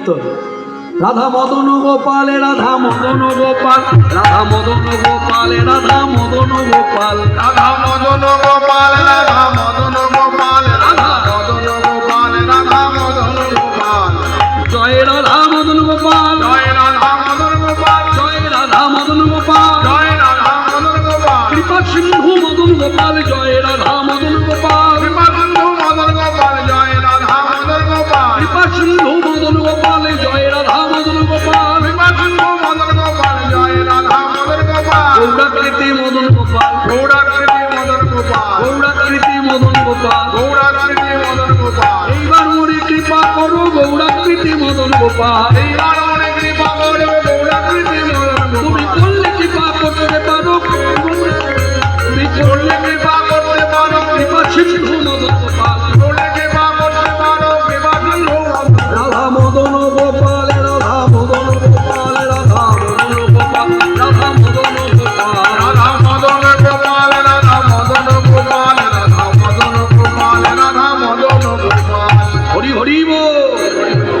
রাধা মদন গোপাল, রাধা মদন গোপাল, রাধা মদন গোপাল, রাধা মদন গোপাল, রাধা মদন গোপাল, রাধা গৌরাকৃতি মদন গোপাল। গৌরাকৃতি মদন গোপাল। গৌরাকৃতি মদন গোপাল। গৌরাকৃতি মদন গোপাল। এইবার মরে কৃপা করো গৌরাকৃতি মদন গোপাল। এইবার morimos.